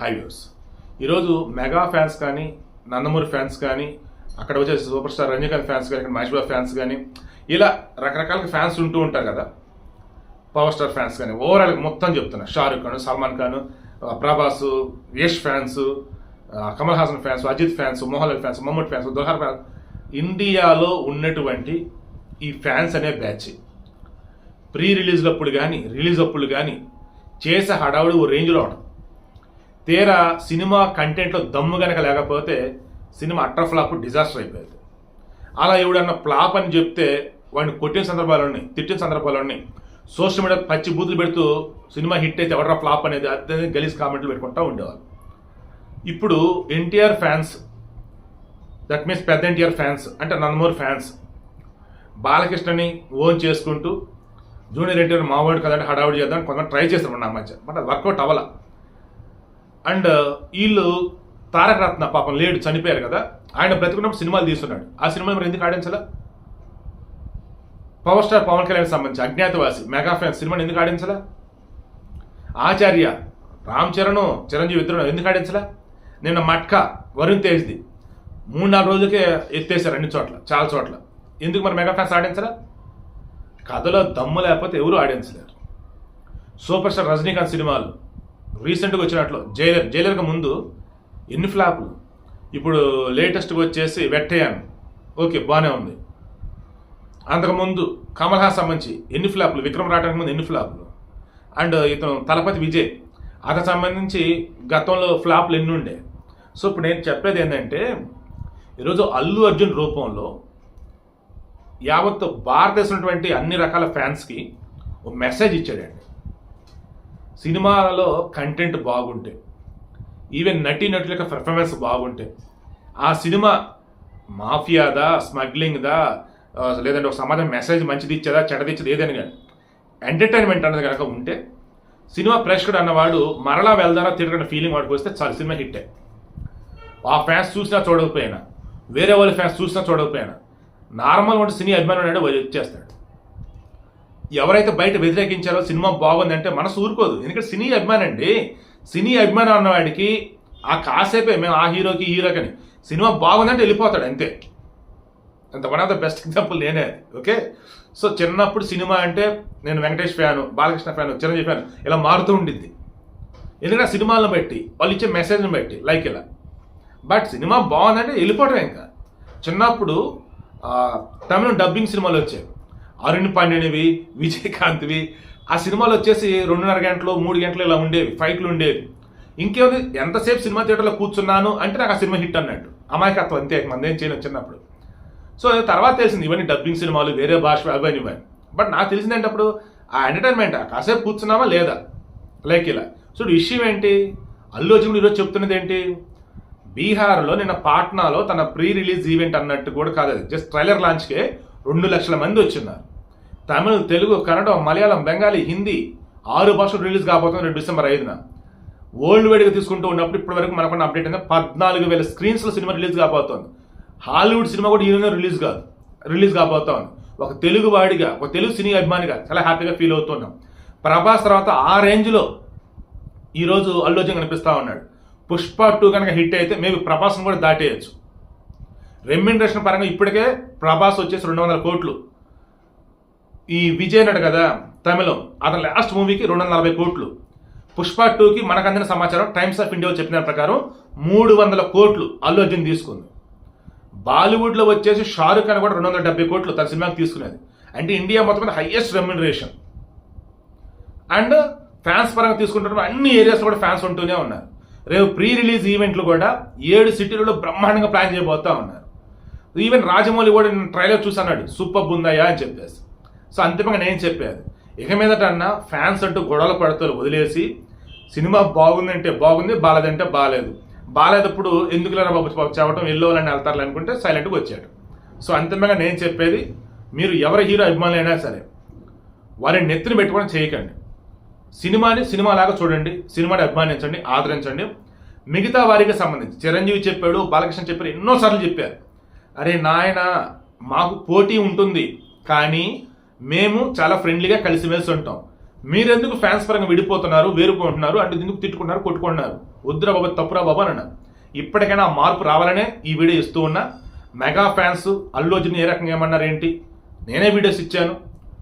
Highways. ఈరోజు mega fans కానీ Nandamuri fans కానీ అక్కడ వచ్చే సూపర్ స్టార్ రజనీకాంత్ ఫ్యాన్స్ కానీ ఇక్కడ మహేష్ బాబు ఫ్యాన్స్ కానీ ఇలా రకరకాల ఫ్యాన్స్ ఉంటూ ఉంటారు కదా. పవర్ స్టార్ ఫ్యాన్స్ కానీ ఓవరాల్ మొత్తం చెప్తున్నా. Shahrukh Khan Salman Khan Prabhas Yash fans Kamal Haasan fans Ajith fans Mohan Lal fans Mammootty fans దుహార్ fans ఇండియాలో ఉన్నటువంటి ఈ ఫ్యాన్స్ అనే బ్యాచ్. ప్రీ రిలీజ్ అప్పుడు కానీ రిలీజ్ అప్పుడు కానీ చేసే హడావుడి ఓ రేంజ్లో ఉండదు తీరా సినిమా కంటెంట్లో దమ్ము కనుక లేకపోతే సినిమా అట్టర్ ఫ్లాప్ డిజాస్టర్ అయిపోయింది. అలా ఎవడన్నా ఫ్లాప్ అని చెప్తే వాడిని కొట్టిన సందర్భాలు ఉన్నాయి తిట్టిన సందర్భాలు ఉన్నాయి. సోషల్ మీడియా పచ్చి బూతులు పెడుతూ సినిమా హిట్ అయితే ఎవడరా ఫ్లాప్ అనేది అదే గలీజ్ కామెంట్లు పెట్టుకుంటూ ఉండేవాళ్ళు. ఇప్పుడు ఎన్టీఆర్ ఫ్యాన్స్ దట్ మీన్స్ పెద్ద ఎన్టీఆర్ ఫ్యాన్స్ అంటే నందమూరి ఫ్యాన్స్ బాలకృష్ణని ఓన్ చేసుకుంటూ జూనియర్ ఎన్టీఆర్ మావాడు కదంటే హడావుడి చేద్దాం కొంతమంది ట్రై చేస్తారు నా మధ్య. బట్ అది వర్కౌట్ అవ్వాల. అండ్ వీళ్ళు తారక రత్న పాపం లేడు చనిపోయారు కదా. ఆయన బ్రతుకున్నప్పుడు సినిమాలు తీస్తున్నాడు. ఆ సినిమా మరి ఎందుకు ఆడించాలా? పవర్ స్టార్ పవన్ కళ్యాణ్ సంబంధించి అజ్ఞాతవాసి మెగా ఫ్యాన్స్ సినిమాని ఎందుకు ఆడించాలా? ఆచార్య రామ్ చరణ్ చిరంజీవి ఇద్దరు ఎందుకు ఆడించలా? నిన్న మట్కా వరుణ్ తేజ్ది మూడు నాలుగు రోజులకే ఎత్తేసారు అన్ని చోట్ల చాలా చోట్ల. ఎందుకు మరి మెగా ఫ్యాన్స్ ఆడించరా కథలో దమ్ము లేకపోతే ఎవరు ఆడించలేరు. సూపర్ స్టార్ రజనీకాంత్ సినిమాలు రీసెంట్గా వచ్చినట్లు జైలర్ జైలర్కి ముందు ఎన్ని ఫ్లాపులు ఇప్పుడు లేటెస్ట్గా వచ్చేసి వెట్టయాన్ ఓకే బాగానే ఉంది. అంతకుముందు కమల్ హాస్ సంబంధించి ఎన్ని ఫ్లాపులు విక్రమ్ రావడానికి ముందు ఎన్ని ఫ్లాపులు అండ్ ఇతను తలపతి విజయ్. అతను సంబంధించి గతంలో ఫ్లాపులు ఎన్ని ఉండే? సో ఇప్పుడు నేను చెప్పేది ఏంటంటే ఈరోజు అల్లు అర్జున్ రూపంలో యావత్ భారతదేశం అన్ని రకాల ఫ్యాన్స్కి ఒక మెసేజ్ ఇచ్చాడండి సినిమాలలో కంటెంట్ బాగుంటే ఈవెన్ నటీ నటుల యొక్క పెర్ఫార్మెన్స్ బాగుంటే ఆ సినిమా మాఫియాదా స్మగ్లింగ్దా లేదంటే ఒక సమాజం మెసేజ్ మంచిది ఇచ్చేదా చెడదిచ్చేది ఏదని కానీ ఎంటర్టైన్మెంట్ అన్నది కనుక ఉంటే సినిమా ప్రేక్షకుడు అన్నవాడు మరలా వెళ్దారా తిరగని ఫీలింగ్ వాడికి వస్తే చాలు సినిమా హిట్టే ఆ ఫ్యాన్స్ చూసినా చూడకపోయినా వేరే వాళ్ళ ఫ్యాన్స్ చూసినా చూడకపోయినా నార్మల్ వంటి సినీ అభిమానం వచ్చేస్తాడు. ఎవరైతే బయట వ్యతిరేకించారో సినిమా బాగుందంటే మనసు ఊరుకోదు. ఎందుకంటే సినీ అభిమానం అండి సినీ అభిమానం అన్నవాడికి ఆ కాసేపే మేము ఆ హీరోకి హీరోకి అని. సినిమా బాగుందంటే వెళ్ళిపోతాడు అంతే. అంత one of the best example నేనే ఓకే? సో చిన్నప్పుడు సినిమా అంటే నేను Venkatesh fan Balakrishna fan Chiranjeevi fan ఇలా మారుతూ ఉండిద్ది. ఎందుకంటే ఆ సినిమాలను బట్టి వాళ్ళు ఇచ్చే మెసేజ్ని బట్టి లైక్ ఇలా. బట్ సినిమా బాగుందంటే వెళ్ళిపోవడం ఇంకా. చిన్నప్పుడు తమిళం తమిళ డబ్బింగ్ సినిమాలు వచ్చాయి. అరుణ్ పాండ్యనివి విజయకాంత్వి. ఆ సినిమాలు వచ్చేసి రెండున్నర గంటలు మూడు గంటలు ఇలా ఉండేవి ఫైట్లు ఉండేవి. ఇంకేమి ఎంతసేపు సినిమా థియేటర్లో కూర్చున్నాను అంటే నాకు ఆ సినిమా హిట్ అన్నట్టు. అమాయకత్వం అంతే మంది ఏం చిన్నప్పుడు. సో తర్వాత తెలిసింది ఇవన్నీ డబ్బింగ్ సినిమాలు వేరే భాష అవన్నీ ఇవన్నీ బట్ నాకు తెలిసింది ఏంటప్పుడు ఆ ఎంటర్టైన్మెంట్ కాసేపు కూర్చున్నామా లేదా? లైక్ ఇలా. సో విషయం ఏంటి? అల్లు అర్జున్ ఈరోజు చెప్తున్నది ఏంటి? బీహార్లో నిన్న పాట్నాలో తన ప్రీ రిలీజ్ ఈవెంట్ అన్నట్టు కూడా కాదు జస్ట్ ట్రైలర్ లాంచ్కే రెండు లక్షల మంది వచ్చిన్నారు. తమిళ్ తెలుగు కన్నడ మలయాళం బెంగాలీ హిందీ ఆరు భాషలు రిలీజ్ కాబోతుంది డిసెంబర్ ఐదున. వరల్డ్ వైడ్గా తీసుకుంటూ ఉన్నప్పుడు ఇప్పటి వరకు మనకున్న అప్డేట్ అయితే పద్నాలుగు వేల స్క్రీన్స్లో సినిమా రిలీజ్ కాబోతోంది. హాలీవుడ్ సినిమా కూడా ఈరోజు రిలీజ్ కాదు. రిలీజ్ కాబోతోంది. ఒక తెలుగు వాడిగా ఒక తెలుగు సినీ అభిమానిగా చాలా హ్యాపీగా ఫీల్ అవుతున్నాం. ప్రభాస్ తర్వాత ఆ రేంజ్లో ఈరోజు అల్లు కనిపిస్తూ కనిపిస్తా ఉన్నాడు. పుష్ప టూ కనుక హిట్ అయితే మేబీ ప్రభాస్ను కూడా దాటేయచ్చు. రెమ్యూనరేషన్ పరంగా ఇప్పటికే ప్రభాస్ వచ్చేసి రెండు వందల కోట్లు. ఈ విజయ్ అన్నాడు కదా తమిళం. అతని లాస్ట్ మూవీకి రెండు వందల నలభై కోట్లు. పుష్ప టూకి మనకు అందిన సమాచారం టైమ్స్ ఆఫ్ ఇండియా చెప్పిన ప్రకారం మూడు వందల కోట్లు అల్లు అర్జున్ తీసుకుంది. బాలీవుడ్లో వచ్చేసి షారుఖ్ ఖాన్ కూడా రెండు వందల డెబ్బై కోట్లు తన సినిమాకి తీసుకునేది. అంటే ఇండియా మొత్తం మీద హైయెస్ట్ రెమ్యునరేషన్ అండ్ ఫ్యాన్స్ పరంగా తీసుకుంటున్న అన్ని ఏరియాస్ కూడా ఫ్యాన్స్ ఉంటూనే ఉన్నారు. రేపు ప్రీ రిలీజ్ ఈవెంట్లు కూడా ఏడు సిటీలలో బ్రహ్మాండంగా ప్లాన్ చేయబోతా ఉన్నారు. ఈవెన్ రాజమౌళి కూడా నేను ట్రైలర్ చూసాడు సూపర్ ఉందయ్యా అని చెప్పేసి. సో అంతిమంగా నేను చెప్పేది ఇక మీదట అన్న ఫ్యాన్స్ అంటూ గొడవలు పడతారు వదిలేసి సినిమా బాగుందంటే బాగుంది బాలేదంటే బాగాలేదు బాగాలేదప్పుడు ఎందుకు లేరా బాబు బాబు చెప్పడం వెళ్ళోవాలని వెళ్తారు అనుకుంటే సైలెంట్గా వచ్చాడు సో అంతిమంగా నేను చెప్పేది మీరు ఎవరి హీరో అభిమానులైనా సరే వారిని నెత్తిని పెట్టుకొని చేయకండి. సినిమాని సినిమాలాగా చూడండి సినిమాని అభిమానించండి ఆదరించండి. మిగతా వారికి సంబంధించి చిరంజీవి చెప్పాడు బాలకృష్ణ చెప్పారు ఎన్నోసార్లు చెప్పారు. అరే నాయన మాకు పోటీ ఉంటుంది కానీ మేము చాలా ఫ్రెండ్లీగా కలిసిమెలిసి ఉంటాం. మీరెందుకు ఫ్యాన్స్ పరంగా విడిపోతున్నారు వేరుకుంటున్నారు అంటే ఎందుకు తిట్టుకుంటున్నారు కొట్టుకుంటున్నారు? వద్దురా బాబా తప్పురా బాబా అన్న ఇప్పటికైనా మార్పు రావాలనే ఈ వీడియో ఇస్తూ ఉన్నా మెగా ఫ్యాన్స్ అల్లు అర్జున్ ఏ రకంగా ఏమన్నారు ఏంటి నేనే వీడియోస్ ఇచ్చాను.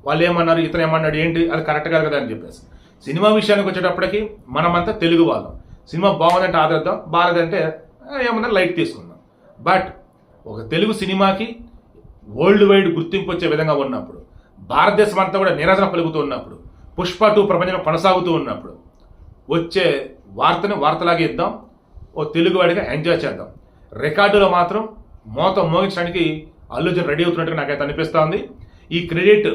వాళ్ళు ఏమన్నారు? ఇతను ఏమన్నాడు? ఏంటి? అది కరెక్ట్ కాదు కదా అని చెప్పేసి. సినిమా విషయానికి వచ్చేటప్పటికి మనమంతా తెలుగు వాళ్ళం. సినిమా బాగుందంటే ఆదరిద్దాం బాగాలేదంటే ఏమన్నా లైట్ తీసుకుందాం. బట్ ఒక తెలుగు సినిమాకి వరల్డ్ వైడ్ గుర్తింపు వచ్చే విధంగా ఉన్నప్పుడు భారతదేశం అంతా కూడా నిరాశన పలుకుతూ ఉన్నప్పుడు పుష్ప టూ ప్రపంచం కొనసాగుతూ ఉన్నప్పుడు వచ్చే వార్తను వార్తలాగే ఇద్దాం ఓ తెలుగు వాడిగా ఎంజాయ్ చేద్దాం. రికార్డులో మాత్రం మోత మోగించడానికి అల్లుజన్ రెడీ అవుతున్నట్టుగా నాకైతే అనిపిస్తోంది ఈ క్రెడిట్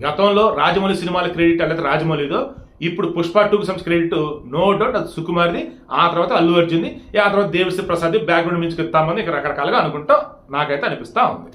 గతంలో రాజమౌళి సినిమాల క్రెడిట్ అయితే రాజమౌళిదో ఇప్పుడు పుష్ప టూకి సమ్స్ క్రెడిట్ నో డౌట్ అది సుకుమార్ది ఆ తర్వాత అల్లు అర్జున్ది ఆ తర్వాత దేవిశ్రీ ప్రసాద్ బ్యాక్గ్రౌండ్ నుంచి ఇస్తామని ఇక రకరకాలుగా అనుకుంటాం నాకైతే అనిపిస్తూ ఉంది.